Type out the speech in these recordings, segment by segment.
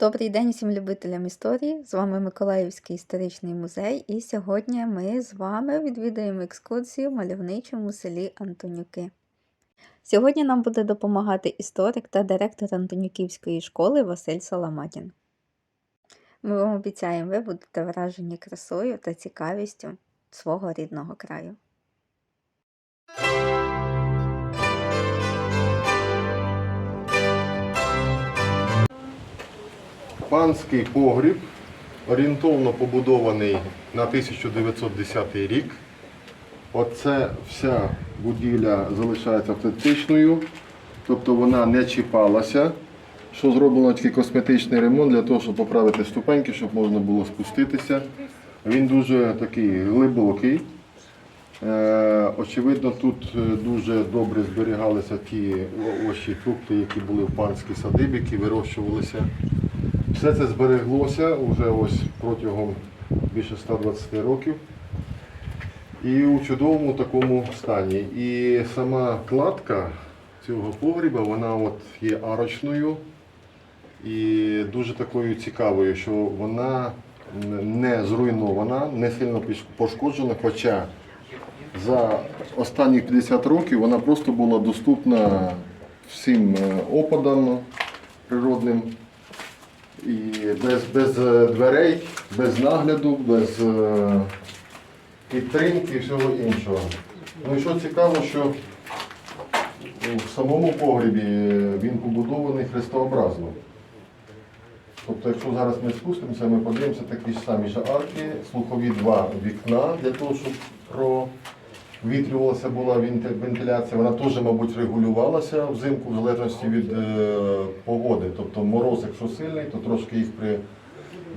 Добрий день всім любителям історії. З вами Миколаївський історичний музей, і сьогодні ми з вами відвідаємо екскурсію в мальовничому селі Антонюки. Сьогодні нам буде допомагати історик та директор Антонюківської школи Василь Соломатін. Ми вам обіцяємо, ви будете вражені красою та цікавістю свого рідного краю. Панський погріб орієнтовно побудований на 1910 рік. Оце вся будівля залишається автентичною, тобто вона не чіпалася. Що зроблено такий косметичний ремонт для того, щоб поправити ступеньки, щоб можна було спуститися. Він дуже такий глибокий. Е, Очевидно, тут е, дуже добре зберігалися ті овочі, фрукти, які були в панській садибі, які вирощувалися. Все це збереглося вже ось протягом більше 120 років. І у чудовому такому стані. І сама кладка цього погріба, вона от є арочною і дуже такою цікавою, що вона не зруйнована, не сильно пошкоджена, хоча за останні 50 років вона просто була доступна всім е, опадам природним. І без, без е, дверей, без нагляду, без е, підтримки і всього іншого. Ну і що цікаво, що в самому погрібі він побудований хрестообразно. Тобто, якщо зараз ми спустимося, ми подивимося такі ж самі ж арки, слухові два вікна для того, щоб провітрювалася була вентиляція. Вона теж, мабуть, регулювалася взимку в залежності від е, погоди. Тобто мороз, якщо сильний, то трошки їх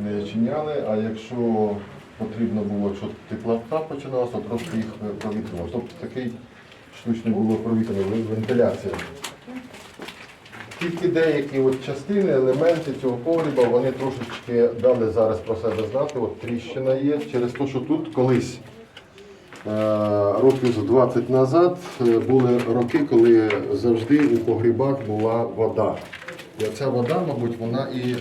причиняли, а якщо потрібно було, якщо теплота починалася, то трошки їх провітрювалося. Тобто такий штучний було провітряний вентиляція. Тільки деякі от частини, елементи цього погріба, вони трошечки дали зараз про себе знати. От тріщина є через те, що тут колись е, років за 20 назад е, були роки, коли завжди у погрібах була вода. І оця вода, мабуть, вона і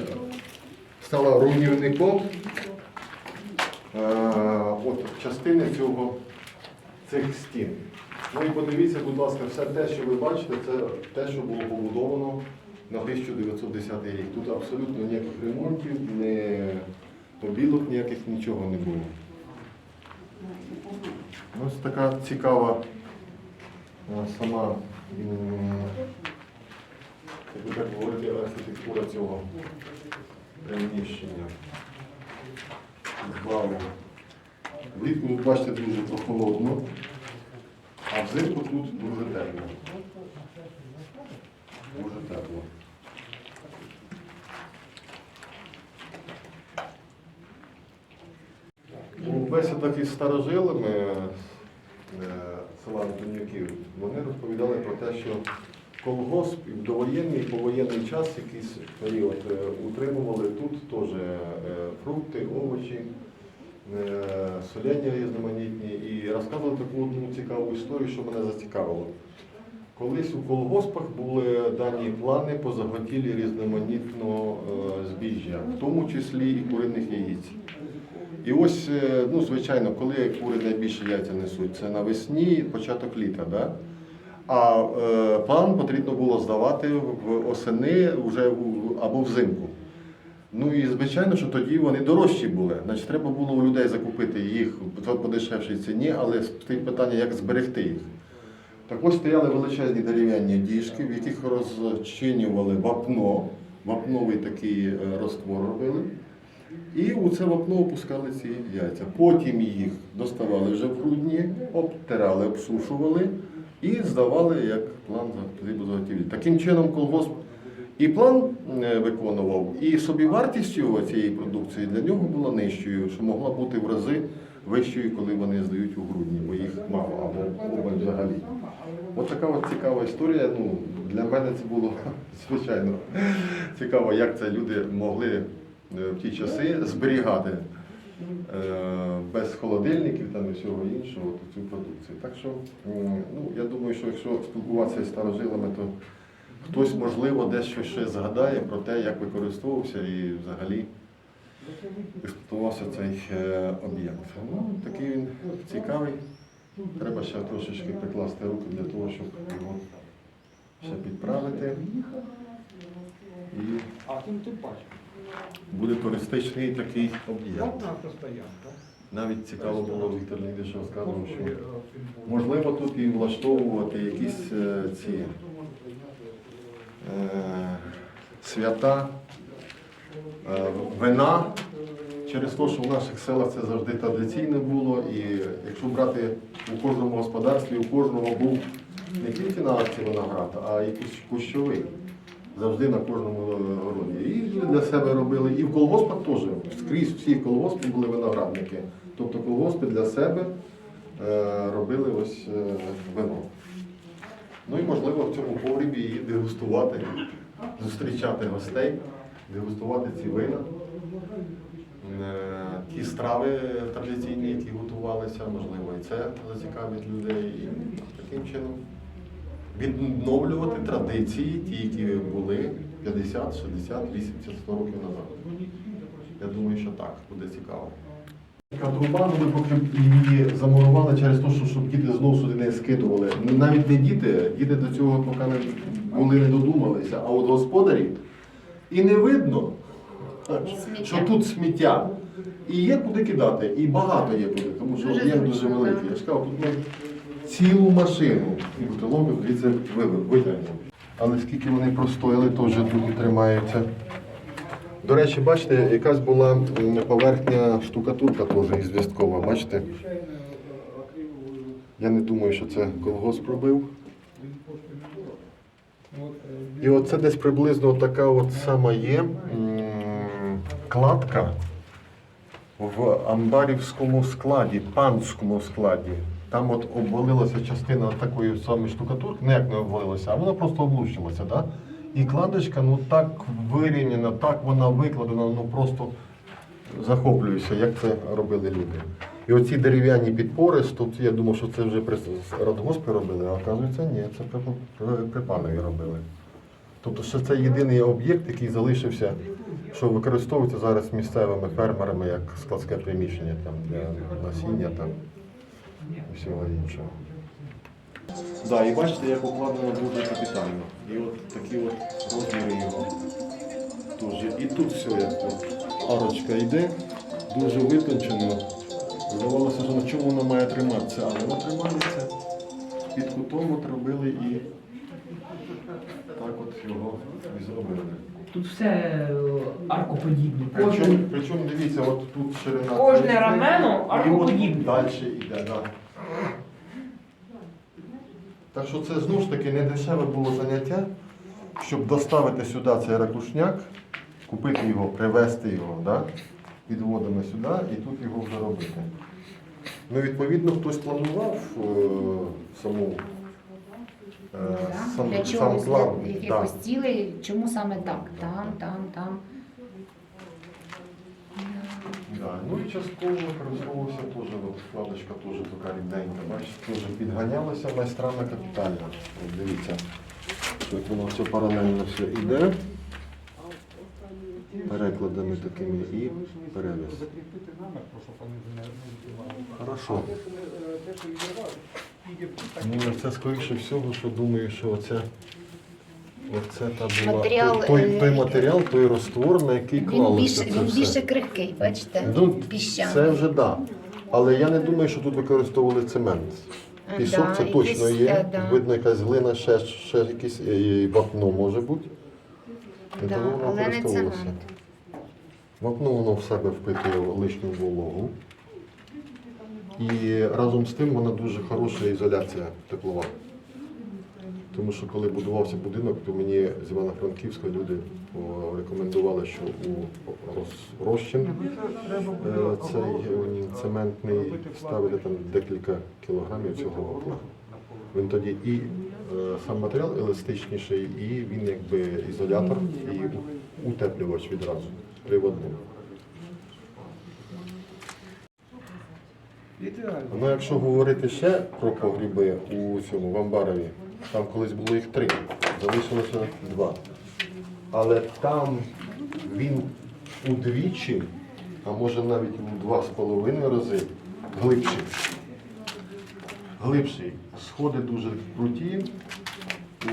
стала руйнівником е, от частини цього цих стін. Ну і подивіться, будь ласка, все те, що ви бачите, це те, що було побудовано на 1910 рік. Тут абсолютно ніяких ремонтів, не побілок ніяких, нічого не було. Ось така цікава е, сама, так говорити, архітектура цього приміщення. Вау. Влітку, ви бачите, дуже прохолодно. А взимку тут дуже тепло. Дуже тепло. У бесідах із старожилами е, села Антонюків вони розповідали про те, що колгосп і в довоєнний і повоєнний час якийсь період е, утримували тут теж е, фрукти, овочі, соляння різноманітні. І розказували таку одну цікаву історію, що мене зацікавило. Колись у колгоспах були дані плани по заготівлі різноманітного збіжжя, в тому числі і куриних яєць. І ось, е, ну, звичайно, коли кури найбільше яйця несуть, це навесні, початок літа. Да? А е, план потрібно було здавати в осени вже у- або взимку. Ну і звичайно, що тоді вони дорожчі були. Значить, треба було у людей закупити їх по дешевшій ціні, але стоїть питання, як зберегти їх. Так ось стояли величезні дерев'яні діжки, в яких розчинювали вапно, вапновий такий е, розтвор робили. І у це вапно опускали ці яйця. Потім їх доставали вже в грудні, обтирали, обсушували і здавали як план заготівлі. Таким чином колгосп і план е, виконував, і собівартістю цієї продукції для нього була нижчою, що могла бути в рази вищою, коли вони здають у грудні, бо їх мало або взагалі. От така от цікава історія. Ну, для мене це було звичайно цікаво, як це люди могли в ті часи зберігати е, без холодильників там і всього іншого цю продукцію. Так що, ну, я думаю, що якщо спілкуватися з старожилами, то хтось, можливо, дещо ще згадає про те, як використовувався і взагалі експлуатувався цей е, об'єкт. Ну, такий він цікавий. Треба ще трошечки прикласти руки для того, щоб його ще підправити. А тим ти бачиш. Буде туристичний такий об'єкт. Навіть цікаво було Віктор Лідиш розказував, що можливо тут і влаштовувати якісь е, ці е, свята, е, вина. Через те, що в наших селах це завжди традиційно було, і якщо брати у кожному господарстві, у кожного був не тільки на акції виноград, а якийсь кущовий. Завжди на кожному городі. І для себе робили. І в колгоспах теж. Скрізь всі колгоспи були виноградники. Тобто колгоспи для себе е, робили ось е, вино. Ну і можливо в цьому погрібі і дегустувати, зустрічати гостей, дегустувати ці вина. Е, Ті страви традиційні, які готувалися, можливо, і це зацікавить людей. І таким чином відновлювати традиції, ті, які були 50, 60, 80, 100 років назад. Я думаю, що так, буде цікаво. Труба, ну, ми поки її замурували через те, що щоб діти знов сюди не скидували. Ну, Навіть не діти, діти до цього поки не були не додумалися, а от господарі. І не видно, що тут сміття. І є куди кидати, і багато є куди, тому що Дуже об'єкт дуже великий. Я ж кажу, тут ми цілу машину і бутилок звідси витягнемо. Але скільки вони простояли, теж тут тримаються. До речі, бачите, якась була поверхня штукатурка теж ізвісткова, бачите? Я не думаю, що це колгосп робив. І оце десь приблизно така от сама є кладка в амбарівському складі, панському складі. Там от обвалилася частина такої самої штукатурки, не як не обвалилася, а вона просто облущилася. Да? І кладочка ну так вирівняна, так вона викладена, ну просто захоплююся, як це робили люди. І оці дерев'яні підпори, тут я думав, що це вже при робили, а оказується, ні, це при, робили. Тобто, що це єдиний об'єкт, який залишився, що використовується зараз місцевими фермерами як складське приміщення там, для насіння там, всього іншого. Да, і бачите, як укладено дуже капітально. І от такі от розміри його. Дуже. І тут все як арочка йде, дуже витончено. Здавалося, що на чому вона має триматися, але вона тримається. Під кутом от робили і так от його і зробили. Тут все е, аркоподібне. Причому, Кожен, причому дивіться, от тут ширина. Кожне 30, рамено аркоподібне. Далі йде, так. Так що це знову ж таки не дешеве було заняття, щоб доставити сюди цей ракушняк, купити його, привезти його, да? підводимо сюди і тут його вже робити. Ну, відповідно, хтось планував е, саму е, сам, Для сам чогось, план. для да. цілей, чому саме так? Там, там, там. Да. Ну і частково використовувався теж, от вкладочка теж така рідненька, бачите, теж підганялася майстрами капітально. От дивіться, як воно все паралельно все йде. Перекладами такими і перевіз. Хорошо. Ну, це скоріше всього, що думаю, що оце, оце та була Матеріал, той, той, той е, матеріал, той раствор, на який Він клалося більше, це він все. більше крихкий, бачите? Ну, Піщаний. Це вже так. Да. Але я не думаю, що тут використовували цемент. Е, Пісок да, це якийсь, точно є. е, да. Видно, якась глина, ще, ще якесь е, і вапно може бути. І Да, тому воно але не використовувалося. цемент. Вапно воно в себе впитує лишню вологу. І разом з тим вона дуже хороша ізоляція теплова. Тому що коли будувався будинок, то мені з Івано-Франківська люди рекомендували, що у роз- розчин е, цей е, цементний ставити там декілька кілограмів цього вапна. Він тоді і е, сам матеріал еластичніший, і він якби ізолятор і утеплювач відразу одному. Ідеально. Ну, якщо говорити ще про погріби у цьому в Амбарові, там колись було їх три. залишилося два. Але там він удвічі, а може навіть у два з половиною рази глибший. Глибший. Сходи дуже круті.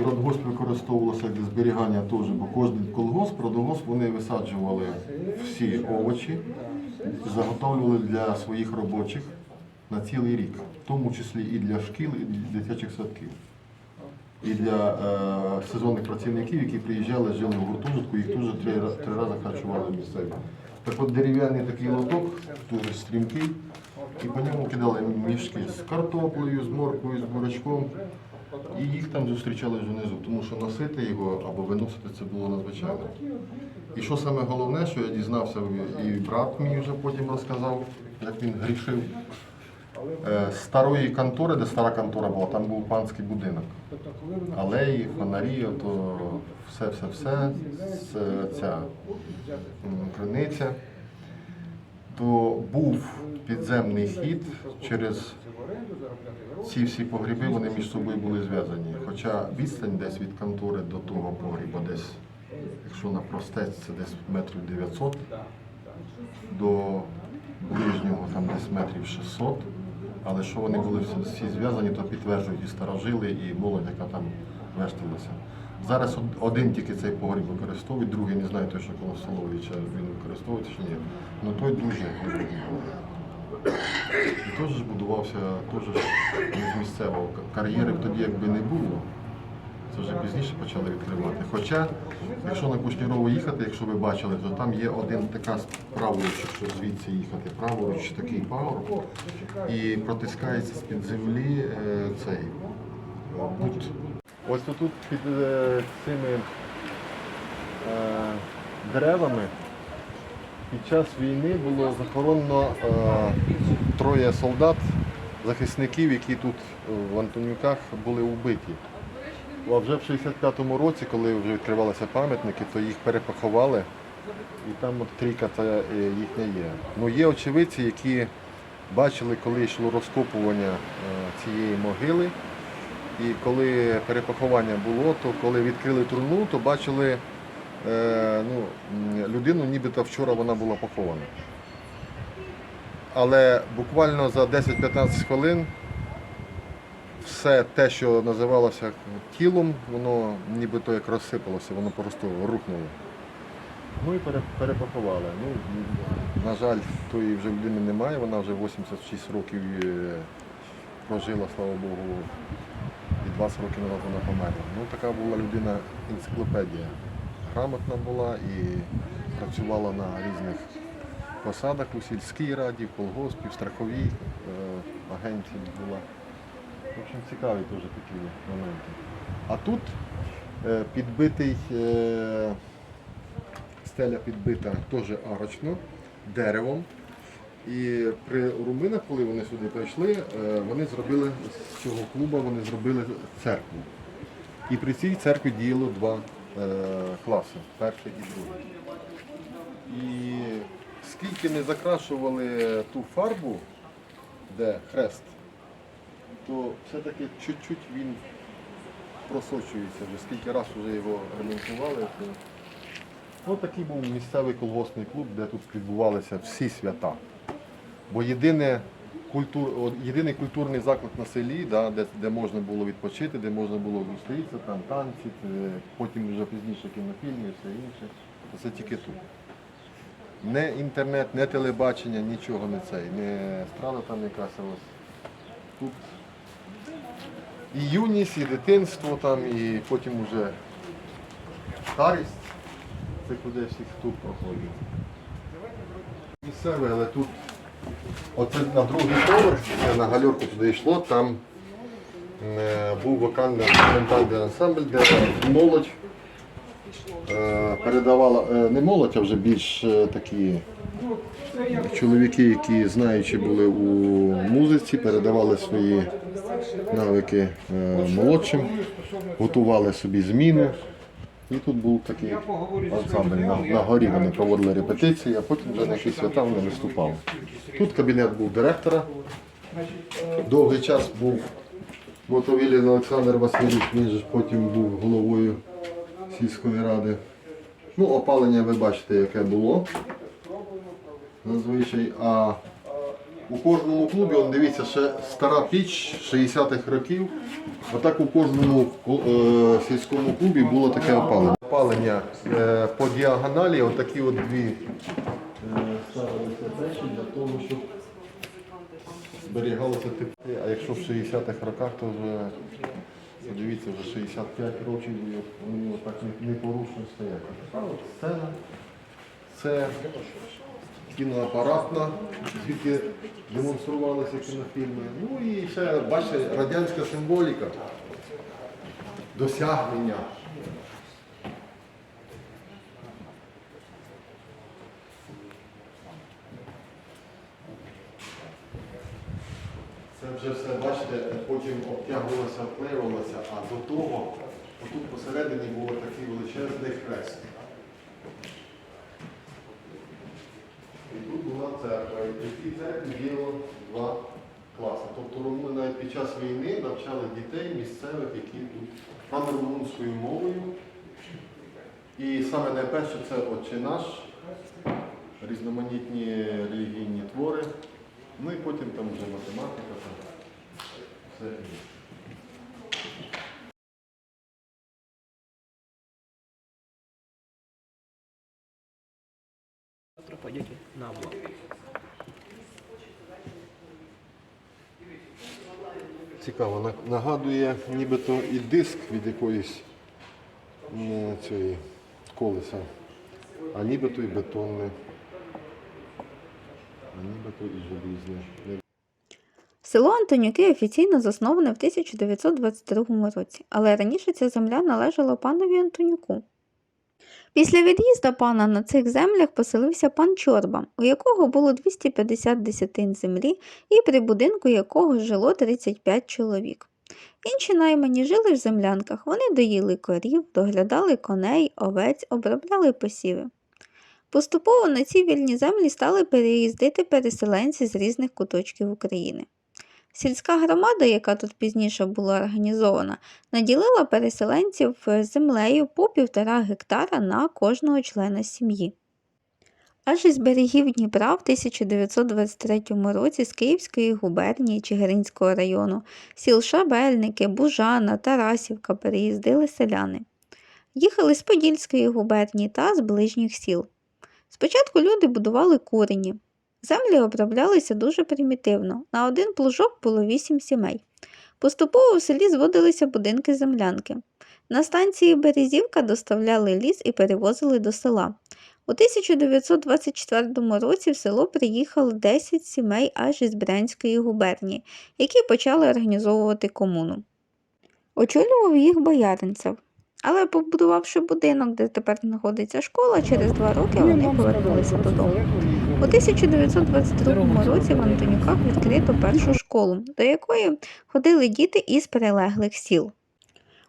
У радгосп використовувалося для зберігання теж, бо кожен колгосп, радгосп, вони висаджували всі овочі, заготовлювали для своїх робочих на цілий рік, в тому числі і для шкіл, і для дитячих садків. І для е, сезонних працівників, які приїжджали, жили в гуртожитку, їх теж три, три рази харчували місцеві. Так от дерев'яний такий лоток, дуже стрімкий, і по ньому кидали мішки з картоплею, з морквою, з бурячком. І їх там зустрічали вже внизу, тому що носити його або виносити це було надзвичайно. І що саме головне, що я дізнався, і брат мій вже потім розказав, як він грішив. Е, старої контори, де стара контора була, там був панський будинок. Алеї, фонарі, то все, все, все, це- ця криниця. То був підземний хід через ці всі погріби, вони між собою були зв'язані. Хоча відстань десь від контори до того погріба, десь, якщо на простець, це десь метрів 900, до ближнього там десь метрів 600. Але що вони були всі, зв'язані, то підтверджують і старожили, і молодь, яка там вешталася. Зараз один тільки цей погріб використовують, другий не знаю, той, що коло Соловича він використовується чи ні. Ну той дуже дуже теж будувався теж ж з місцевого. Кар'єри б тоді якби не було. Це вже пізніше почали відкривати. Хоча, якщо на Кушнірову їхати, якщо ви бачили, то там є один така праворуч, якщо звідси їхати, праворуч такий пагорб, і протискається з-під землі е, цей бут. Ось тут під е, цими е, деревами під час війни було захоронено троє солдат, захисників, які тут в Антонюках були вбиті. А вже в 65-му році, коли вже відкривалися пам'ятники, то їх перепоховали, і там от трійка та е, їхня є. Ну є очевидці, які бачили, коли йшло розкопування е, цієї могили. І коли перепоховання було, то коли відкрили труну, то бачили е, ну, людину, нібито вчора вона була похована. Але буквально за 10-15 хвилин все те, що називалося тілом, воно нібито як розсипалося, воно просто рухнуло. Ну і пере- Ну, на жаль, тої вже людини немає, вона вже 86 років е, прожила, слава Богу, і 20 років назад вона померла. Ну, така була людина енциклопедія. Грамотна була і працювала на різних посадах у сільській раді, в колгоспі, в страховій е, агенції була. В общем, цікаві теж такі моменти. А тут е, підбитий, е, стеля підбита теж арочно, деревом. І при руминах, коли вони сюди прийшли, е, вони зробили з цього клубу вони зробили церкву. І при цій церкві діяло два класи, перший і другий. І скільки не закрашували ту фарбу, де хрест, то все-таки чуть-чуть він просочується вже, скільки разів вже його ремонтували. То... Ну, такий був місцевий колгоспний клуб, де тут відбувалися всі свята. Бо єдине, культур, єдиний культурний заклад на селі, да, де, де можна було відпочити, де можна було зустрітися, там танці, потім вже пізніше кінофільми і все інше. Це тільки тут. Не інтернет, не телебачення, нічого не цей, не страда там якась вас. Тут і юність, і дитинство там, і потім вже старість. Це куди всіх тут проходить. Місцеве, але тут оце на другий поверх, це на гальорку туди йшло, там е, був вокальний інструментальний ансамбль, де молодь е, передавала, е, не молодь, а вже більш е, такі чоловіки, які знаючи були у музиці, передавали свої навики е, молодшим, готували собі зміну. І тут був такий ансамбль. На, на горі вони проводили репетиції, а потім вже на якісь свята вони виступали. Тут кабінет був директора. Довгий час був Мотовілін Олександр Васильович, він ж потім був головою сільської ради. Ну, опалення ви бачите, яке було. Зазвичай. А у кожному клубі, он, дивіться, ще стара піч 60-х років. Отак у кожному е, сільському клубі було таке опалення. Опалення е, по діагоналі, отакі от дві ставилися печі для того, щоб зберігалося тепло. А якщо в 60-х роках, то вже подивіться, вже 65 років вони отак не- непорушно стоять. Сцена це кіноапаратна, звідки демонструвалися кінофільми. Ну і ще, бачите, радянська символіка, досягнення. Це вже все, бачите, потім обтягувалося, обклеювалося, а до того, отут посередині було такий величезний хрест. І тут була церква, і в цій церкві два класи. Тобто румуни навіть під час війни навчали дітей місцевих, які тут саме румунською мовою. І саме найперше це Отче наш, різноманітні релігійні твори. Ну і потім там вже математика, там все інше. На облак. Цікаво, на- нагадує нібито і диск від якоїсь цієї колеса, а нібито і бетонне, а нібито і желізне. Не Село Антонюки офіційно засноване в 1922 році, але раніше ця земля належала панові Антонюку. Після від'їзду пана на цих землях поселився пан Чорба, у якого було 250 десятин землі і при будинку якого жило 35 чоловік. Інші наймані жили в землянках, вони доїли корів, доглядали коней, овець, обробляли посіви. Поступово на ці вільні землі стали переїздити переселенці з різних куточків України. Сільська громада, яка тут пізніше була організована, наділила переселенців е, землею по півтора гектара на кожного члена сім'ї. Аж із берегів Дніпра в 1923 році з Київської губернії Чигиринського району сіл Шабельники, Бужана, Тарасівка переїздили селяни. Їхали з Подільської губернії та з ближніх сіл. Спочатку люди будували курені. Землі оброблялися дуже примітивно. На один плужок було вісім сімей. Поступово в селі зводилися будинки землянки. На станції Березівка доставляли ліс і перевозили до села. У 1924 році в село приїхало 10 сімей аж із Брянської губернії, які почали організовувати комуну. Очолював їх бояринцев. Але побудувавши будинок, де тепер знаходиться школа, через два роки вони повернулися додому. У 1922 році в Антонюках відкрито першу школу, до якої ходили діти із прилеглих сіл.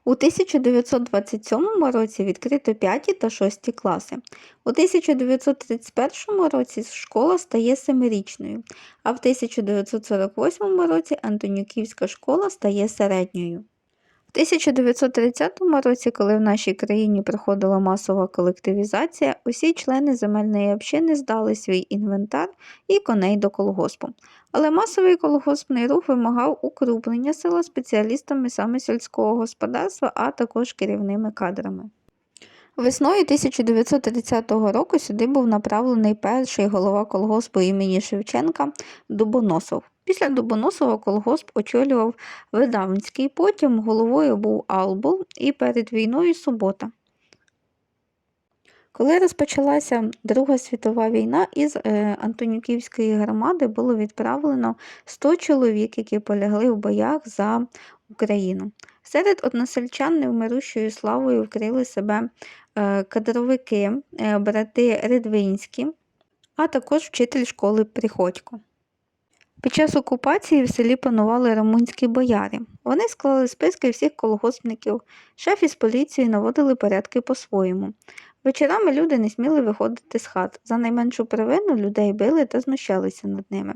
У 1927 році відкрито 5 та 6 класи. У 1931 році школа стає семирічною, а в 1948 році Антонюківська школа стає середньою. В 1930 році, коли в нашій країні проходила масова колективізація, усі члени земельної общини здали свій інвентар і коней до колгоспу. Але масовий колгоспний рух вимагав укрупнення села спеціалістами саме сільського господарства, а також керівними кадрами. Весною 1930 року сюди був направлений перший голова колгоспу імені Шевченка Дубоносов. Після Дубоносова колгосп очолював Видавницький, потім головою був Албул і перед війною Субота. Коли розпочалася Друга світова війна, із е, Антонюківської громади було відправлено 100 чоловік, які полягли в боях за Україну. Серед односельчан невмирущою славою вкрили себе е, кадровики, е, брати Редвинські, а також вчитель школи Приходько. Під час окупації в селі панували румунські бояри. Вони склали списки всіх колгоспників, шеф із поліції наводили порядки по-своєму. Вечорами люди не сміли виходити з хат. За найменшу провину людей били та знущалися над ними.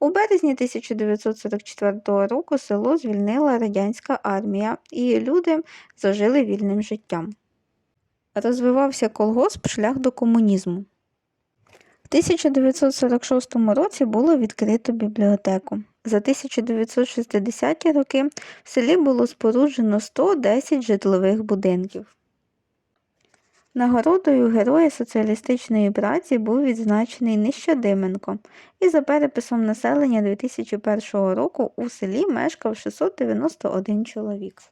У березні 1944 року село звільнила радянська армія, і люди зажили вільним життям. Розвивався колгосп шлях до комунізму. В 1946 році було відкрито бібліотеку. За 1960-ті роки в селі було споруджено 110 житлових будинків. Нагородою Героя соціалістичної праці був відзначений Нищодименко, і за переписом населення 2001 року у селі мешкав 691 чоловік.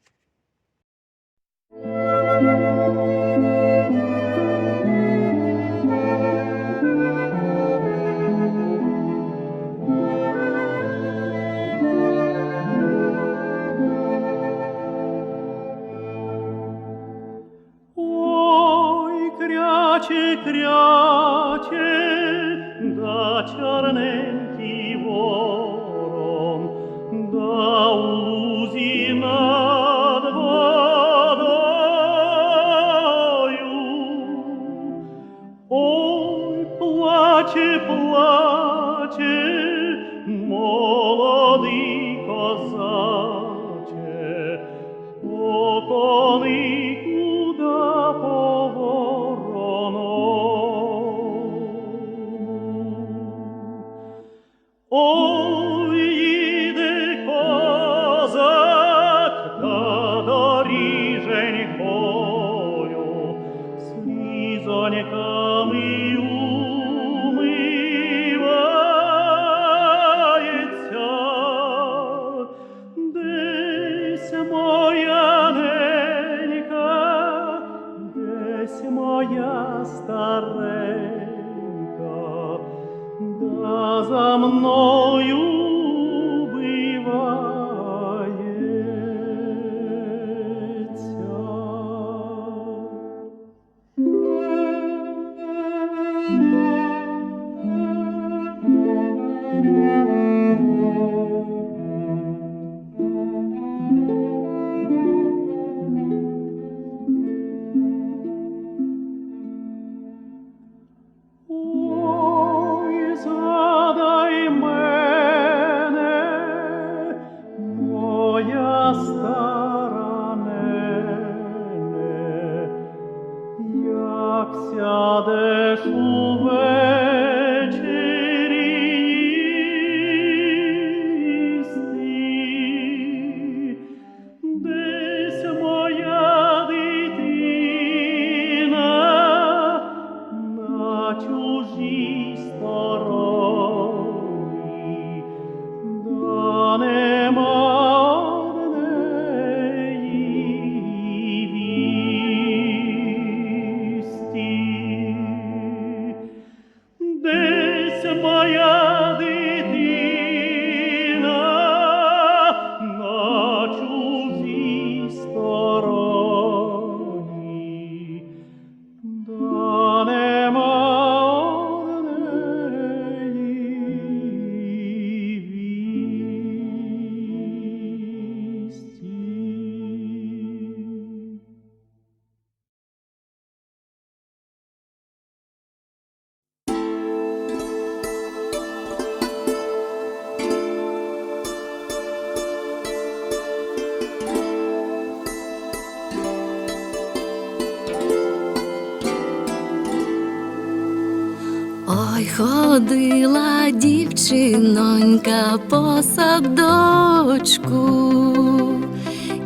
Ходила дівчинонька по садочку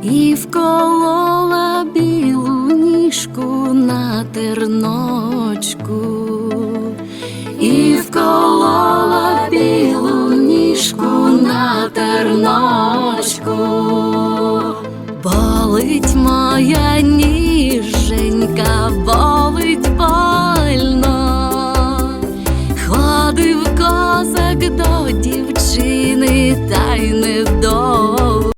і вколола білу ніжку на терночку, і вколола білу ніжку на терночку. Болить моя ніженька, болить Козак до дівчини, та